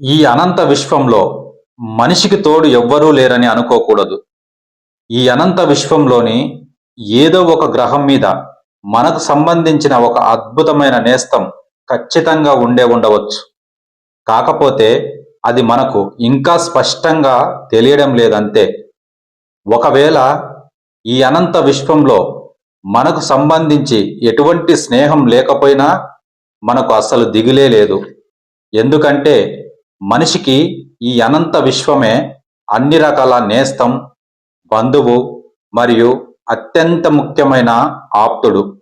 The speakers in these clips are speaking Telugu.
ఈ అనంత విశ్వంలో మనిషికి తోడు ఎవ్వరూ లేరని అనుకోకూడదు. ఈ అనంత విశ్వంలోని ఏదో ఒక గ్రహం మీద మనకు సంబంధించిన ఒక అద్భుతమైన నేస్తం ఖచ్చితంగా ఉండే ఉండవచ్చు. కాకపోతే అది మనకు ఇంకా స్పష్టంగా తెలియడం లేదంతే. ఒకవేళ ఈ అనంత విశ్వంలో మనకు సంబంధించి ఎటువంటి స్నేహం లేకపోయినా మనకు అసలు దిగులే లేదు. ఎందుకంటే మనిషికి ఈ అనంత విశ్వమే అన్ని రకాల నేస్తం బంధువు మరియు అత్యంత ముఖ్యమైన ఆప్తుడు.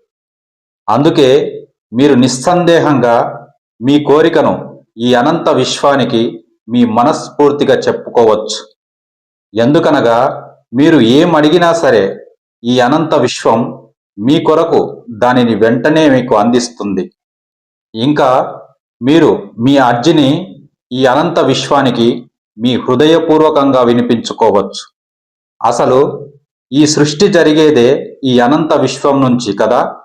అందుకే మీరు నిస్సందేహంగా మీ కోరికను ఈ అనంత విశ్వానికి మీ మనస్ఫూర్తిగా చెప్పుకోవచ్చు. ఎందుకనగా మీరు ఏం అడిగినా సరే ఈ అనంత విశ్వం మీ కొరకు దానిని వెంటనే మీకు అందిస్తుంది. ఇంకా మీరు మీ అర్జిని ఈ అనంత విశ్వానికి మీ హృదయపూర్వకంగా వినిపించుకోవచ్చు. అసలు ఈ సృష్టి జరిగేదే ఈ అనంత విశ్వం నుంచి కదా?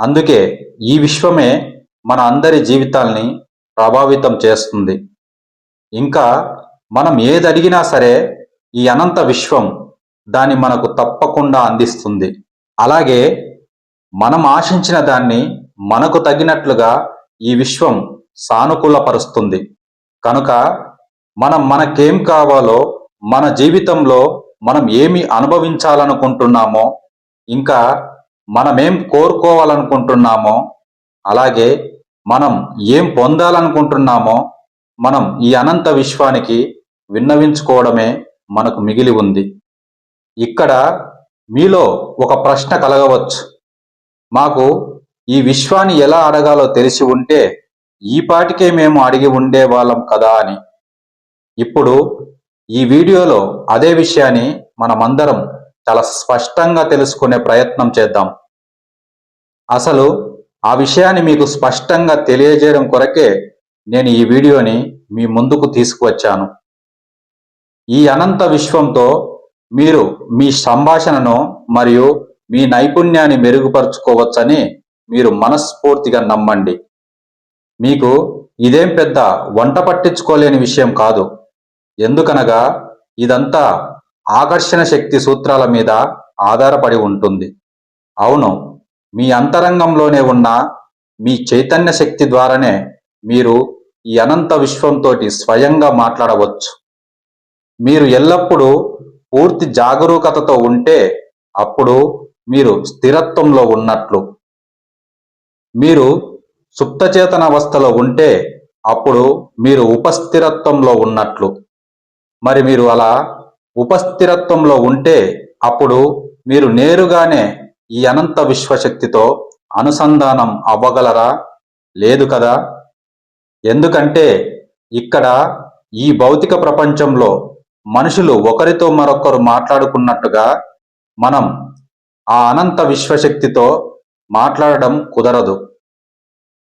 అందుకే ఈ విశ్వమే మన అందరి జీవితాల్ని ప్రభావితం చేస్తుంది. ఇంకా మనం ఏది అడిగినా సరే ఈ అనంత విశ్వం దాన్ని మనకు తప్పకుండా అందిస్తుంది. అలాగే మనం ఆశించిన దాన్ని మనకు తగినట్లుగా ఈ విశ్వం సానుకూలపరుస్తుంది. కనుక మనం మనకేం కావాలో మన జీవితంలో మనం ఏమి అనుభవించాలనుకుంటున్నామో ఇంకా మనమేం కోరుకోవాలనుకుంటున్నామో అలాగే మనం ఏం పొందాలనుకుంటున్నామో మనం ఈ అనంత విశ్వానికి విన్నవించుకోవడమే మనకు మిగిలి ఉంది. ఇక్కడ మీలో ఒక ప్రశ్న కలగవచ్చు. మాకు ఈ విశ్వాన్ని ఎలా అడగాలో తెలిసి ఉంటే ఈ పాటికే మేము అడిగి ఉండేవాళ్ళం కదా అని. ఇప్పుడు ఈ వీడియోలో అదే విషయాన్ని మనమందరం చాలా స్పష్టంగా తెలుసుకునే ప్రయత్నం చేద్దాం. అసలు ఆ విషయాన్ని మీకు స్పష్టంగా తెలియజేయడం కొరకే నేను ఈ వీడియోని మీ ముందుకు తీసుకువచ్చాను. ఈ అనంత విశ్వంతో మీరు మీ సంభాషణను మరియు మీ నైపుణ్యాన్ని మెరుగుపరుచుకోవచ్చని మీరు మనస్ఫూర్తిగా నమ్మండి. మీకు ఇదేం పెద్ద వంట పట్టించుకోలేని విషయం కాదు. ఎందుకనగా ఇదంతా ఆకర్షణ శక్తి సూత్రాల మీద ఆధారపడి ఉంటుంది. అవును మీ అంతరంగంలోనే ఉన్న మీ చైతన్య శక్తి ద్వారానే మీరు ఈ అనంత విశ్వంతో స్వయంగా మాట్లాడవచ్చు. మీరు ఎల్లప్పుడూ పూర్తి జాగరూకతతో ఉంటే అప్పుడు మీరు స్థిరత్వంలో ఉన్నట్లు. మీరు సుప్తచేతన అవస్థలో ఉంటే అప్పుడు మీరు ఉపస్థిరత్వంలో ఉన్నట్లు. మరి మీరు అలా ఉపస్థిరత్వంలో ఉంటే అప్పుడు మీరు నేరుగానే ఈ అనంత విశ్వశక్తితో అనుసంధానం అవ్వగలరా? లేదు కదా? ఎందుకంటే ఇక్కడ ఈ భౌతిక ప్రపంచంలో మనుషులు ఒకరితో మరొకరు మాట్లాడుకున్నట్టుగా మనం ఆ అనంత విశ్వశక్తితో మాట్లాడడం కుదరదు.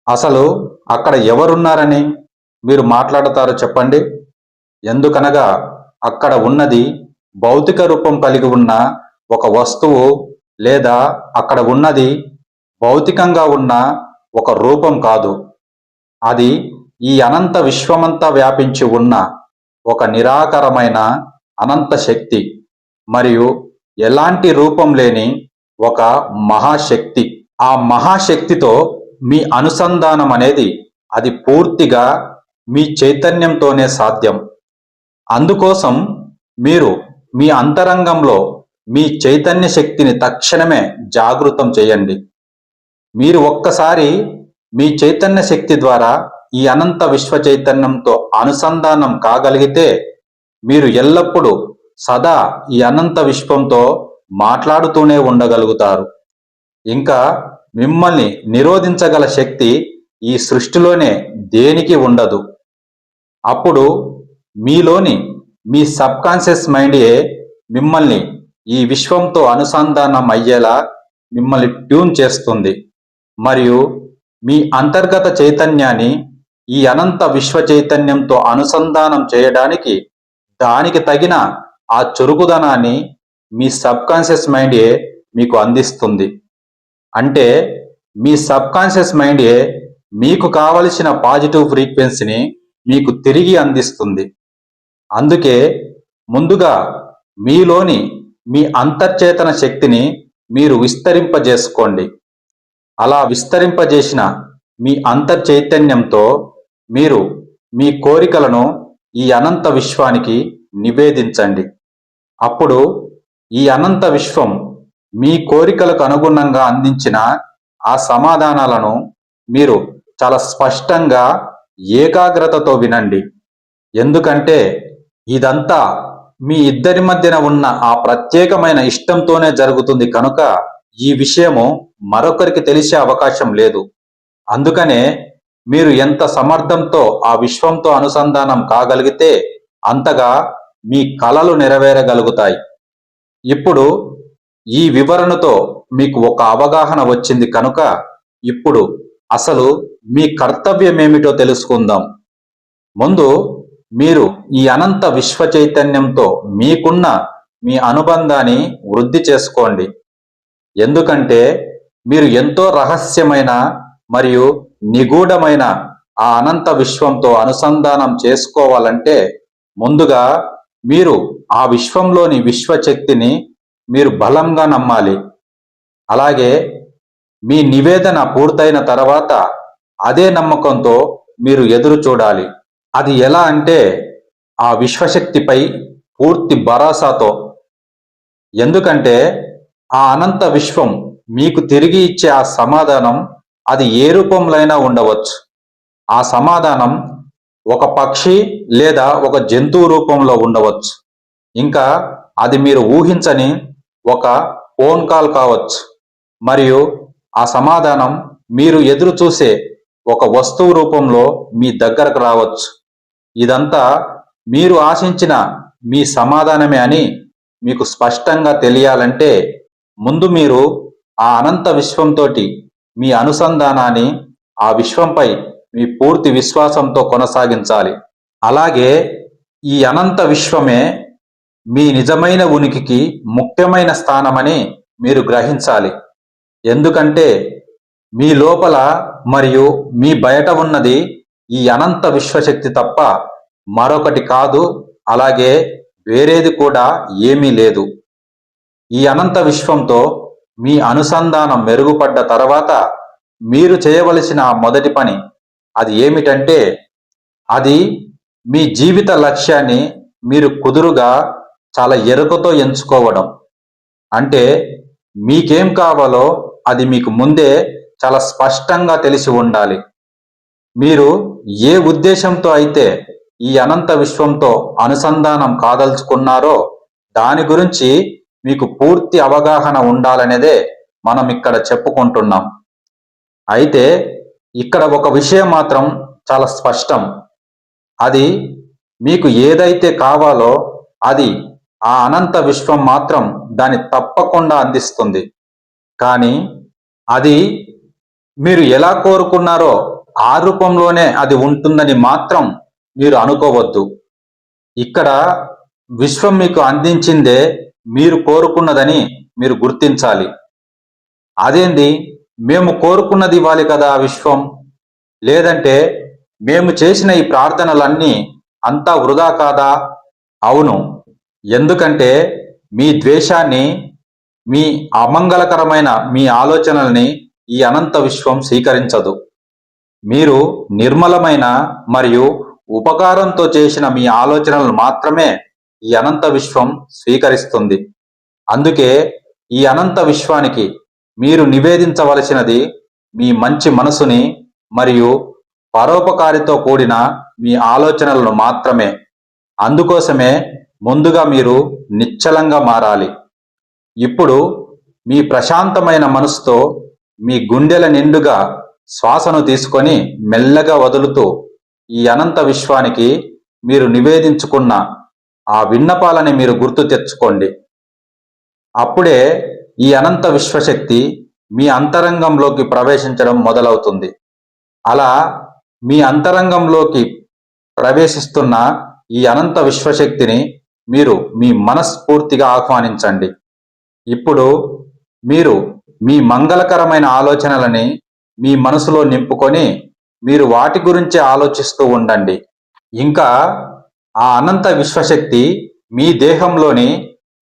అసలు అక్కడ ఎవరున్నారని మీరు మాట్లాడతారో చెప్పండి. ఎందుకనగా అక్కడ ఉన్నది భౌతిక రూపం కలిగి ఉన్న ఒక వస్తువు లేదా అక్కడ ఉన్నది భౌతికంగా ఉన్న ఒక రూపం కాదు. అది ఈ అనంత విశ్వమంతా వ్యాపించి ఉన్న ఒక నిరాకరమైన అనంత శక్తి మరియు ఎలాంటి రూపం లేని ఒక మహాశక్తి. ఆ మహాశక్తితో మీ అనుసంధానం అనేది అది పూర్తిగా మీ చైతన్యంతోనే సాధ్యం. అందుకోసం మీరు మీ అంతరంగంలో మీ చైతన్య శక్తిని తక్షణమే జాగృతం చేయండి. మీరు ఒక్కసారి మీ చైతన్య శక్తి ద్వారా ఈ అనంత విశ్వ చైతన్యంతో అనుసంధానం కాగలిగితే మీరు ఎల్లప్పుడూ సదా ఈ అనంత విశ్వంతో మాట్లాడుతూనే ఉండగలుగుతారు. ఇంకా మిమ్మల్ని నిరోధించగల శక్తి ఈ సృష్టిలోనే దేనికి ఉండదు. అప్పుడు మీలోని మీ సబ్ కాన్షియస్ మైండే మిమ్మల్ని ఈ విశ్వంతో అనుసంధానం అయ్యేలా మిమ్మల్ని ట్యూన్ చేస్తుంది. మరియు మీ అంతర్గత చైతన్యాన్ని ఈ అనంత విశ్వ చైతన్యంతో అనుసంధానం చేయడానికి దానికి తగిన ఆ చురుకుదనాన్ని మీ సబ్ కాన్షియస్ మైండే మీకు అందిస్తుంది. అంటే మీ సబ్ కాన్షియస్ మైండే మీకు కావలసిన పాజిటివ్ ఫ్రీక్వెన్సీని మీకు తిరిగి అందిస్తుంది. అందుకే ముందుగా మీలోని మీ అంతర్చేతన శక్తిని మీరు విస్తరింపజేసుకోండి. అలా విస్తరింపజేసిన మీ అంతర్చైతన్యంతో మీరు మీ కోరికలను ఈ అనంత విశ్వానికి నివేదించండి. అప్పుడు ఈ అనంత విశ్వం మీ కోరికలకు అనుగుణంగా అందించిన ఆ సమాధానాలను మీరు చాలా స్పష్టంగా ఏకాగ్రతతో వినండి. ఎందుకంటే ఇదంతా మీ ఇద్దరి మధ్యన ఉన్న ఆ ప్రత్యేకమైన ఇష్టంతోనే జరుగుతుంది కనుక ఈ విషయము మరొకరికి తెలిసే అవకాశం లేదు. అందుకనే మీరు ఎంత సమర్థంతో ఆ విశ్వంతో అనుసంధానం కాగలిగితే అంతగా మీ కళలు నెరవేరగలుగుతాయి. ఇప్పుడు ఈ వివరణతో మీకు ఒక అవగాహన వచ్చింది కనుక ఇప్పుడు అసలు మీ కర్తవ్యం ఏమిటో తెలుసుకుందాం. ముందు మీరు ఈ అనంత విశ్వ చైతన్యంతో మీకున్న మీ అనుబంధాన్ని వృద్ధి చేసుకోండి. ఎందుకంటే మీరు ఎంతో రహస్యమైన మరియు నిగూఢమైన ఆ అనంత విశ్వంతో అనుసంధానం చేసుకోవాలంటే ముందుగా మీరు ఆ విశ్వంలోని విశ్వశక్తిని మీరు బలంగా నమ్మాలి. అలాగే మీ నివేదన పూర్తయిన తర్వాత అదే నమ్మకంతో మీరు ఎదురు చూడాలి. అది ఎలా అంటే ఆ విశ్వశక్తిపై పూర్తి భరోసాతో. ఎందుకంటే ఆ అనంత విశ్వం మీకు తిరిగి ఇచ్చే ఆ సమాధానం అది ఏ రూపంలోనైనా ఉండవచ్చు. ఆ సమాధానం ఒక పక్షి లేదా ఒక జంతువు రూపంలో ఉండవచ్చు. ఇంకా అది మీరు ఊహించని ఒక ఫోన్ కాల్ కావచ్చు. మరియు ఆ సమాధానం మీరు ఎదురు చూసే ఒక వస్తువు రూపంలో మీ దగ్గరకు రావచ్చు. ఇదంతా మీరు ఆశించిన మీ సమాధానమే అని మీకు స్పష్టంగా తెలియాలంటే ముందు మీరు ఆ అనంత విశ్వంతో మీ అనుసంధానాన్ని ఆ విశ్వంపై మీ పూర్తి విశ్వాసంతో కొనసాగించాలి. అలాగే ఈ అనంత విశ్వమే మీ నిజమైన ఉనికికి ముఖ్యమైన స్థానమని మీరు గ్రహించాలి. ఎందుకంటే మీ లోపల మరియు మీ బయట ఉన్నది ఈ అనంత విశ్వశక్తి తప్ప మరొకటి కాదు అలాగే వేరేది కూడా ఏమీ లేదు. ఈ అనంత విశ్వంతో మీ అనుసంధానం మెరుగుపడ్డ తర్వాత మీరు చేయవలసిన మొదటి పని అది ఏమిటంటే అది మీ జీవిత లక్ష్యాన్ని మీరు కుదురుగా చాలా ఎరుకతో ఎంచుకోవడం. అంటే మీకేం కావాలో అది మీకు ముందే చాలా స్పష్టంగా తెలిసి ఉండాలి. మీరు ఏ ఉద్దేశంతో అయితే ఈ అనంత విశ్వంతో అనుసంధానం కాదలుచుకున్నారో దాని గురించి మీకు పూర్తి అవగాహన ఉండాలనేదే మనం ఇక్కడ చెప్పుకుంటున్నాం. అయితే ఇక్కడ ఒక విషయం మాత్రం చాలా స్పష్టం. అది మీకు ఏదైతే కావాలో అది ఆ అనంత విశ్వం మాత్రం దాన్ని తప్పకుండా అందిస్తుంది. కానీ అది మీరు ఎలా కోరుకున్నారో ఆ రూపంలోనే అది ఉంటుందని మాత్రం మీరు అనుకోవద్దు. ఇక్కడ విశ్వం మీకు అందించిందే మీరు కోరుకున్నదని మీరు గుర్తించాలి. అదేంది? మేము కోరుకున్నది ఇవ్వాలి కదా ఆ విశ్వం? లేదంటే మేము చేసిన ఈ ప్రార్థనలన్నీ అంతా వృధా కాదా? అవును. ఎందుకంటే మీ ద్వేషాన్ని మీ అమంగళకరమైన మీ ఆలోచనల్ని ఈ అనంత విశ్వం స్వీకరించదు. మీరు నిర్మలమైన మరియు ఉపకారంతో చేసిన మీ ఆలోచనలను మాత్రమే ఈ అనంత విశ్వం స్వీకరిస్తుంది. అందుకే ఈ అనంత విశ్వానికి మీరు నివేదించవలసినది మీ మంచి మనసుని మరియు పరోపకారితో కూడిన మీ ఆలోచనలను మాత్రమే. అందుకోసమే ముందుగా మీరు నిశ్చలంగా మారాలి. ఇప్పుడు మీ ప్రశాంతమైన మనసుతో మీ గుండెల నిండుగా శ్వాసను తీసుకొని మెల్లగా వదులుతూ ఈ అనంత విశ్వానికి మీరు నివేదించుకున్న ఆ విన్నపాలని మీరు గుర్తు తెచ్చుకోండి. అప్పుడే ఈ అనంత విశ్వశక్తి మీ అంతరంగంలోకి ప్రవేశించడం మొదలవుతుంది. అలా మీ అంతరంగంలోకి ప్రవేశిస్తున్న ఈ అనంత విశ్వశక్తిని మీరు మీ మనస్ఫూర్తిగా ఆహ్వానించండి. ఇప్పుడు మీరు మీ మంగళకరమైన ఆలోచనలని మీ మనసులో నింపుకొని మీరు వాటి గురించే ఆలోచిస్తూ ఉండండి. ఇంకా ఆ అనంత విశ్వశక్తి మీ దేహంలోని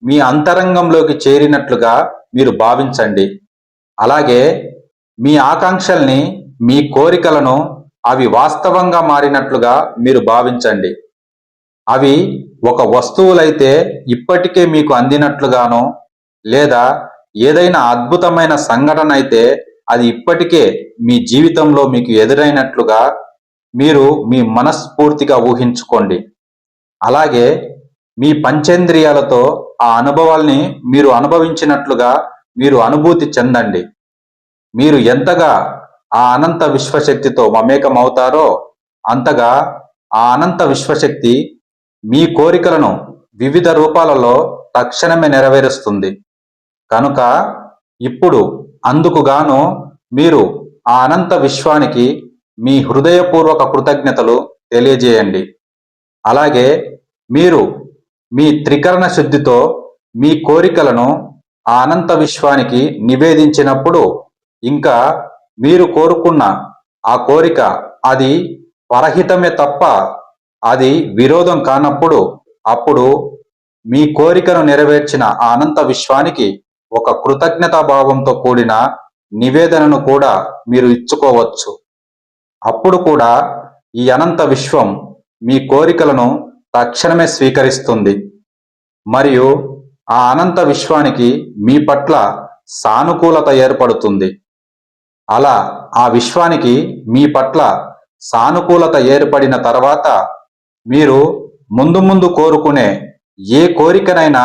మీ అంతరంగంలోకి చేరినట్లుగా మీరు భావించండి. అలాగే మీ ఆకాంక్షల్ని మీ కోరికలను అవి వాస్తవంగా మారినట్లుగా మీరు భావించండి. అవి ఒక వస్తువులైతే ఇప్పటికే మీకు అందినట్లుగానో లేదా ఏదైనా అద్భుతమైన సంఘటన అయితే అది ఇప్పటికే మీ జీవితంలో మీకు ఎదురైనట్లుగా మీరు మీ మనస్ఫూర్తిగా ఊహించుకోండి. అలాగే మీ పంచేంద్రియాలతో ఆ అనుభవాల్ని మీరు అనుభవించినట్లుగా మీరు అనుభూతి చెందండి. మీరు ఎంతగా ఆ అనంత విశ్వశక్తితో మమేకం అవుతారో అంతగా ఆ అనంత విశ్వశక్తి మీ కోరికలను వివిధ రూపాలలో తక్షణమే నెరవేరుస్తుంది. కనుక ఇప్పుడు అందుకుగాను మీరు ఆ అనంత విశ్వానికి మీ హృదయపూర్వక కృతజ్ఞతలు తెలియజేయండి. అలాగే మీరు మీ త్రికరణ శుద్ధితో మీ కోరికలను ఆ అనంత విశ్వానికి నివేదించినప్పుడు ఇంకా మీరు కోరుకున్న ఆ కోరిక అది పరహితమే తప్ప అది విరోధం కానప్పుడు అప్పుడు మీ కోరికను నెరవేర్చిన ఆ అనంత విశ్వానికి ఒక కృతజ్ఞతా భావంతో కూడిన నివేదనను కూడా మీరు ఇచ్చుకోవచ్చు. అప్పుడు కూడా ఈ అనంత విశ్వం మీ కోరికలను తక్షణమే స్వీకరిస్తుంది. మరియు ఆ అనంత విశ్వానికి మీ పట్ల సానుకూలత ఏర్పడుతుంది. అలా ఆ విశ్వానికి మీ పట్ల సానుకూలత ఏర్పడిన తర్వాత మీరు ముందు ముందు కోరుకునే ఏ కోరికనైనా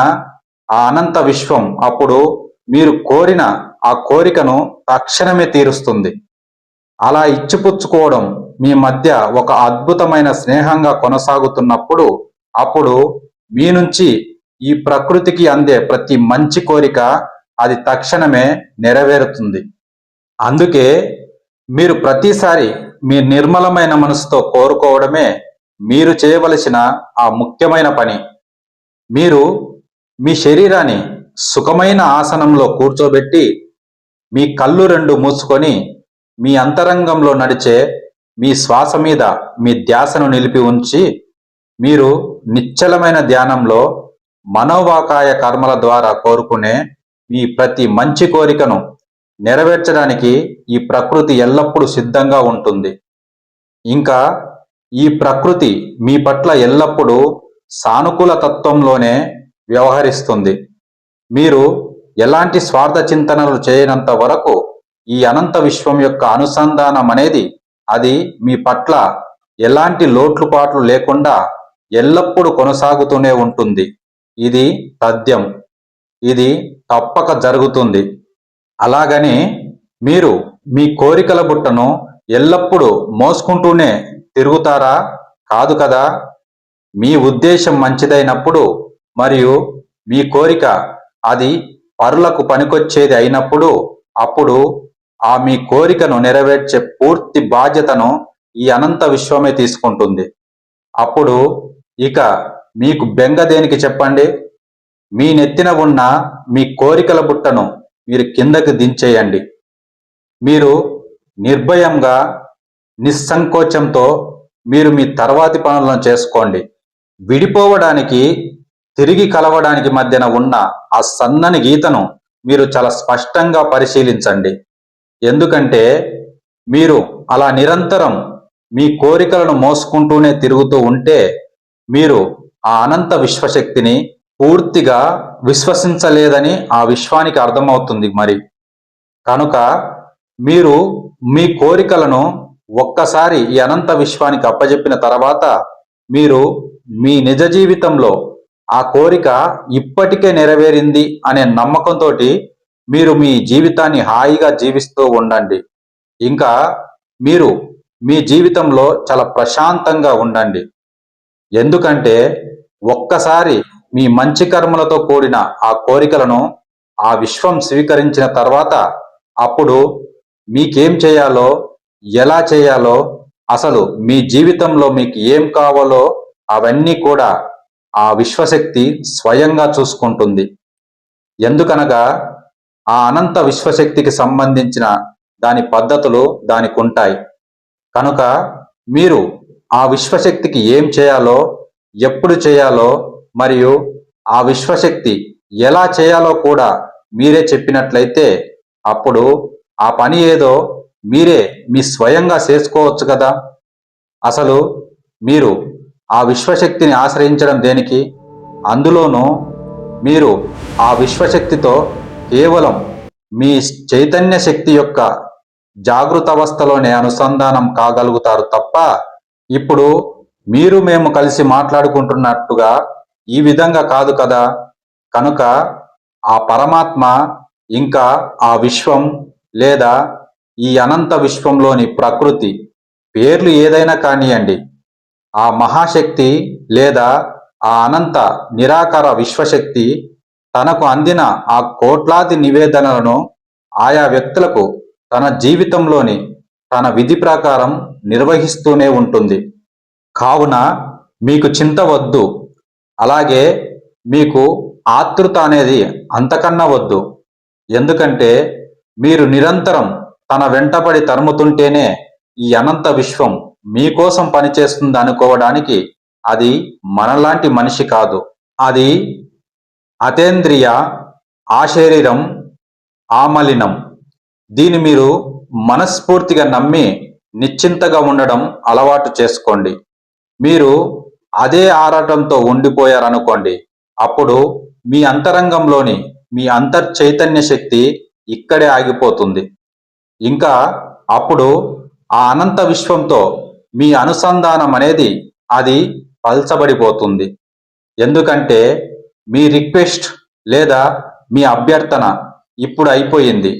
ఆ అనంత విశ్వం అప్పుడు మీరు కోరిన ఆ కోరికను తక్షణమే తీరుస్తుంది. అలా ఇచ్చిపుచ్చుకోవడం మీ మధ్య ఒక అద్భుతమైన స్నేహంగా కొనసాగుతున్నప్పుడు అప్పుడు మీ నుంచి ఈ ప్రకృతికి అందే ప్రతి మంచి కోరిక అది తక్షణమే నెరవేరుతుంది. అందుకే మీరు ప్రతిసారి మీ నిర్మలమైన మనసుతో కోరుకోవడమే మీరు చేయవలసిన ఆ ముఖ్యమైన పని. మీరు మీ శరీరాన్ని సుఖమైన ఆసనంలో కూర్చోబెట్టి మీ కళ్ళు రెండు మూసుకొని మీ అంతరంగంలో నడిచే మీ శ్వాస మీద మీ ధ్యాసను నిలిపి ఉంచి మీరు నిశ్చలమైన ధ్యానంలో మనోవాకాయ కర్మల ద్వారా కోరుకునే మీ ప్రతి మంచి కోరికను నెరవేర్చడానికి ఈ ప్రకృతి ఎల్లప్పుడూ సిద్ధంగా ఉంటుంది. ఇంకా ఈ ప్రకృతి మీ పట్ల ఎల్లప్పుడూ సానుకూల తత్వంలోనే వ్యవహరిస్తుంది. మీరు ఎలాంటి స్వార్థ చింతనలు చేయనంత వరకు ఈ అనంత విశ్వం యొక్క అనుసంధానం అనేది అది మీ పట్ల ఎలాంటి లోట్లుపాట్లు లేకుండా ఎల్లప్పుడూ కొనసాగుతూనే ఉంటుంది. ఇది తథ్యం. ఇది తప్పక జరుగుతుంది. అలాగని మీరు మీ కోరికల బుట్టను ఎల్లప్పుడూ మోసుకుంటూనే తిరుగుతారా? కాదు కదా. మీ ఉద్దేశం మంచిదైనప్పుడు మరియు మీ కోరిక అది పరులకు పనికొచ్చేది అయినప్పుడు అప్పుడు ఆ మీ కోరికను నెరవేర్చే పూర్తి బాధ్యతను ఈ అనంత విశ్వమే తీసుకుంటుంది. అప్పుడు ఇక మీకు బెంగ దేనికి చెప్పండి? మీ నెత్తిన ఉన్న మీ కోరికల బుట్టను మీరు కిందకి దించేయండి. మీరు నిర్భయంగా నిస్సంకోచంతో మీరు మీ తర్వాతి పనులను చేసుకోండి. విడిపోవడానికి తిరిగి కలవడానికి మధ్యన ఉన్న ఆ సన్నని గీతను మీరు చాలా స్పష్టంగా పరిశీలించండి. ఎందుకంటే మీరు అలా నిరంతరం మీ కోరికలను మోసుకుంటూనే తిరుగుతూ ఉంటే మీరు ఆ అనంత విశ్వశక్తిని పూర్తిగా విశ్వసించలేదని ఆ విశ్వానికి అర్థమవుతుంది మరి. కనుక మీరు మీ కోరికలను ఒక్కసారి ఈ అనంత విశ్వానికి అప్పజెప్పిన తర్వాత మీరు మీ నిజ జీవితంలో ఆ కోరిక ఇప్పటికే నెరవేరింది అనే నమ్మకంతో మీరు మీ జీవితాన్ని హాయిగా జీవిస్తూ ఉండండి. ఇంకా మీరు మీ జీవితంలో చాలా ప్రశాంతంగా ఉండండి. ఎందుకంటే ఒక్కసారి మీ మంచి కర్మలతో కూడిన ఆ కోరికలను ఆ విశ్వం స్వీకరించిన తర్వాత అప్పుడు మీకేం చేయాలో ఎలా చేయాలో అసలు మీ జీవితంలో మీకు ఏం కావాలో అవన్నీ కూడా ఆ విశ్వశక్తి స్వయంగా చూసుకుంటుంది. ఎందుకనగా ఆ అనంత విశ్వశక్తికి సంబంధించిన దాని పద్ధతులు దానికి ఉంటాయి కనుక మీరు ఆ విశ్వశక్తికి ఏం చేయాలో ఎప్పుడు చేయాలో మరియు ఆ విశ్వశక్తి ఎలా చేయాలో కూడా మీరే చెప్పినట్లయితే అప్పుడు ఆ పని ఏదో మీరే మీ స్వయంగా చేసుకోవచ్చు కదా? అసలు మీరు ఆ విశ్వశక్తిని ఆశ్రయించడం దేనికి? అందులోనూ మీరు ఆ విశ్వశక్తితో కేవలం మీ చైతన్య శక్తి యొక్క జాగృత అవస్థలోనే అనుసంధానం కాగలుగుతారు తప్ప ఇప్పుడు మీరు మేము కలిసి మాట్లాడుకుంటున్నట్టుగా ఈ విధంగా కాదు కదా? కనుక ఆ పరమాత్మ ఇంకా ఆ విశ్వం లేదా ఈ అనంత విశ్వంలోని ప్రకృతి పేర్లు ఏదైనా కానియండి ఆ మహాశక్తి లేదా ఆ అనంత నిరాకార విశ్వశక్తి తనకు అందిన ఆ కోట్లాది నివేదనలను ఆయా వ్యక్తులకు తన జీవితంలోని తన విధి ప్రకారం నిర్వహిస్తూనే ఉంటుంది. కావున మీకు చింత వద్దు. అలాగే మీకు ఆతృత అనేది అంతకన్నా వద్దు. ఎందుకంటే మీరు నిరంతరం తన వెంటపడి తరుముతుంటేనే ఈ అనంత విశ్వం మీకోసం పనిచేస్తుంది అనుకోవడానికి అది మనలాంటి మనిషి కాదు. అది అతేంద్రియ ఆశరీరం ఆమలినం. దీని మీరు మనస్ఫూర్తిగా నమ్మి నిశ్చింతగా ఉండడం అలవాటు చేసుకోండి. మీరు అదే ఆరాటంతో ఉండిపోయారనుకోండి. అప్పుడు మీ అంతరంగంలోని మీ అంతర్ చైతన్య శక్తి ఇక్కడే ఆగిపోతుంది. ఇంకా అప్పుడు ఆ అనంత విశ్వంతో మీ అనుసంధానం అనేది అది పల్చబడిపోతుంది. ఎందుకంటే మీ రిక్వెస్ట్ లేదా మీ అభ్యర్థన ఇప్పుడు అయిపోయింది.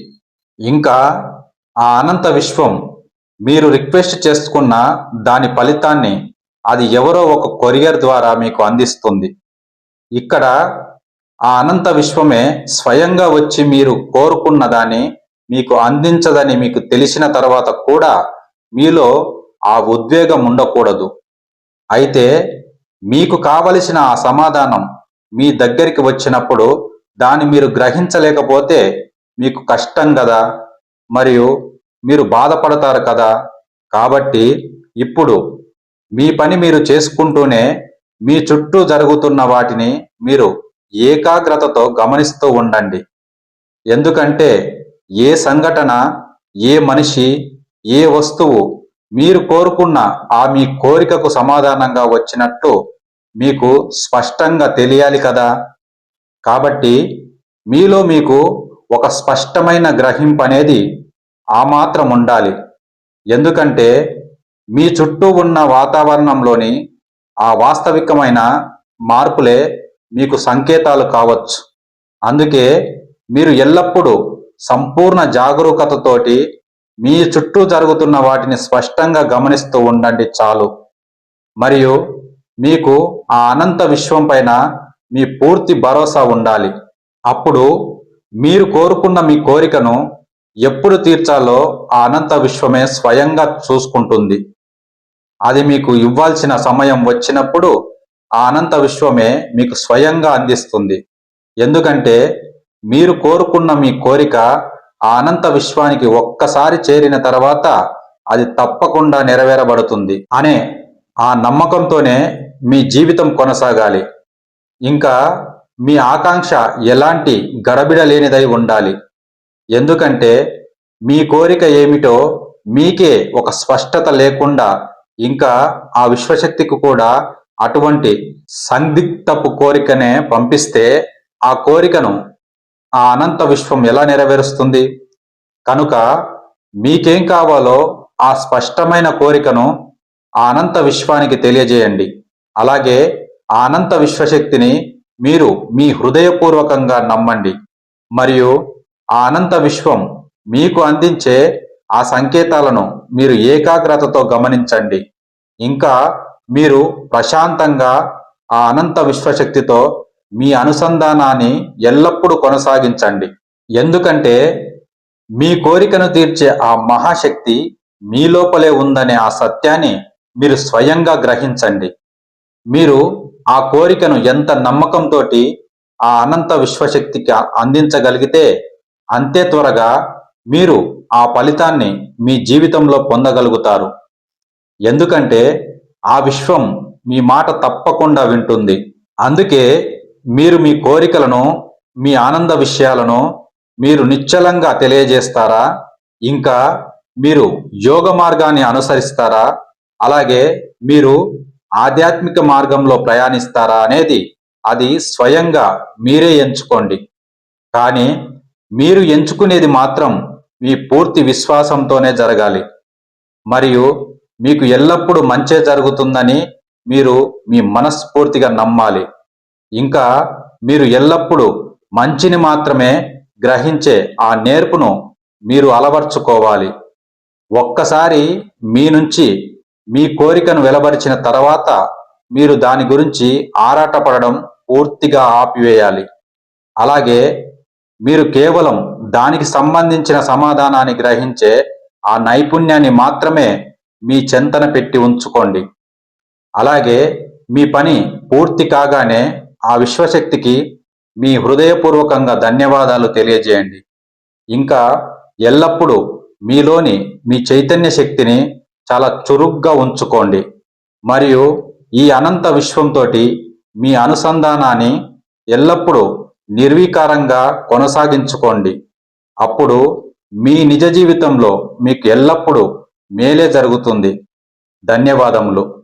ఇంకా ఆ అనంత విశ్వం మీరు రిక్వెస్ట్ చేసుకున్న దాని ఫలితాన్ని అది ఎవరో ఒక కొరియర్ ద్వారా మీకు అందిస్తుంది. ఇక్కడ ఆ అనంత విశ్వమే స్వయంగా వచ్చి మీరు కోరుకున్న దాన్ని మీకు అందించదని మీకు తెలిసిన తర్వాత కూడా మీలో ఆ ఉద్వేగం ఉండకూడదు. అయితే మీకు కావలసిన ఆ సమాధానం మీ దగ్గరికి వచ్చినప్పుడు దాన్ని మీరు గ్రహించలేకపోతే మీకు కష్టం కదా. మరియు మీరు బాధపడతారు కదా. కాబట్టి ఇప్పుడు మీ పని మీరు చేసుకుంటూనే మీ చుట్టూ జరుగుతున్న వాటిని మీరు ఏకాగ్రతతో గమనిస్తూ ఉండండి. ఎందుకంటే ఏ సంఘటన ఏ మనిషి ఏ వస్తువు మీరు కోరుకున్న ఆ మీ కోరికకు సమాధానంగా వచ్చినట్టు మీకు స్పష్టంగా తెలియాలి కదా? కాబట్టి మీలో మీకు ఒక స్పష్టమైన గ్రహింపు అనేది ఆ మాత్రం ఉండాలి. ఎందుకంటే మీ చుట్టూ ఉన్న వాతావరణంలోని ఆ వాస్తవికమైన మార్పులే మీకు సంకేతాలు కావచ్చు. అందుకే మీరు ఎల్లప్పుడూ సంపూర్ణ జాగరూకతతోటి మీ చుట్టూ జరుగుతున్న వాటిని స్పష్టంగా గమనిస్తూ ఉండండి చాలు. మరియు మీకు ఆ అనంత విశ్వం పైన మీ పూర్తి భరోసా ఉండాలి. అప్పుడు మీరు కోరుకున్న మీ కోరికను ఎప్పుడు తీర్చాలో ఆ అనంత విశ్వమే స్వయంగా చూసుకుంటుంది. అది మీకు ఇవ్వాల్సిన సమయం వచ్చినప్పుడు ఆ అనంత విశ్వమే మీకు స్వయంగా అందిస్తుంది. ఎందుకంటే మీరు కోరుకున్న మీ కోరిక ఆ అనంత విశ్వానికి ఒక్కసారి చేరిన తర్వాత అది తప్పకుండా నెరవేరబడుతుంది అనే ఆ నమ్మకంతోనే మీ జీవితం కొనసాగాలి. ఇంకా మీ ఆకాంక్ష ఎలాంటి గడబిడ లేనిదై ఉండాలి. ఎందుకంటే మీ కోరిక ఏమిటో మీకే ఒక స్పష్టత లేకుండా ఇంకా ఆ విశ్వశక్తికి కూడా అటువంటి సందిగ్ధపు కోరికనే పంపిస్తే ఆ కోరికను ఆ అనంత విశ్వం ఎలా నెరవేరుస్తుంది? కనుక మీకేం కావాలో ఆ స్పష్టమైన కోరికను ఆ అనంత విశ్వానికి తెలియజేయండి. అలాగే ఆ అనంత విశ్వశక్తిని మీరు మీ హృదయపూర్వకంగా నమ్మండి. మరియు ఆ అనంత విశ్వం మీకు అందించే ఆ సంకేతాలను మీరు ఏకాగ్రతతో గమనించండి. ఇంకా మీరు ప్రశాంతంగా ఆ అనంత విశ్వశక్తితో మీ అనుసంధానాన్ని ఎల్లప్పుడూ కొనసాగించండి. ఎందుకంటే మీ కోరికను తీర్చే ఆ మహాశక్తి మీ లోపలే ఉందనే ఆ సత్యాన్ని మీరు స్వయంగా గ్రహించండి. మీరు ఆ కోరికను ఎంత నమ్మకంతో ఆ అనంత విశ్వశక్తికి అందించగలిగితే అంతే త్వరగా మీరు ఆ ఫలితాన్ని మీ జీవితంలో పొందగలుగుతారు. ఎందుకంటే ఆ విశ్వం మీ మాట తప్పకుండా వింటుంది. అందుకే మీరు మీ కోరికలను మీ ఆనంద విషయాలను మీరు నిశ్చలంగా తెలియజేస్తారా? ఇంకా మీరు యోగ మార్గాన్ని అనుసరిస్తారా? అలాగే మీరు ఆధ్యాత్మిక మార్గంలో ప్రయాణిస్తారా అనేది అది స్వయంగా మీరే ఎంచుకోండి. కానీ మీరు ఎంచుకునేది మాత్రం మీ పూర్తి విశ్వాసంతోనే జరగాలి. మరియు మీకు ఎల్లప్పుడూ మంచే జరుగుతుందని మీరు మీ మనస్ఫూర్తిగా నమ్మాలి. ఇంకా మీరు ఎల్లప్పుడూ మంచిని మాత్రమే గ్రహించే ఆ నేర్పును మీరు అలవర్చుకోవాలి. ఒక్కసారి మీ నుంచి మీ కోరికను వెలబరిచిన తర్వాత మీరు దాని గురించి ఆరాటపడడం పూర్తిగా ఆపివేయాలి. అలాగే మీరు కేవలం దానికి సంబంధించిన సమాధానాన్ని గ్రహించే ఆ నైపుణ్యాన్ని మాత్రమే మీ చెంతన పెట్టి ఉంచుకోండి. అలాగే మీ పని పూర్తి కాగానే ఆ విశ్వశక్తికి మీ హృదయపూర్వకంగా ధన్యవాదాలు తెలియజేయండి. ఇంకా ఎల్లప్పుడూ మీలోని మీ చైతన్య శక్తిని చాలా చురుగ్గా ఉంచుకోండి. మరియు ఈ అనంత విశ్వంతో మీ అనుసంధానాన్ని ఎల్లప్పుడూ నిర్వీకారంగా కొనసాగించుకోండి. అప్పుడు మీ నిజ జీవితంలో మీకు ఎల్లప్పుడూ మేలే జరుగుతుంది. ధన్యవాదములు.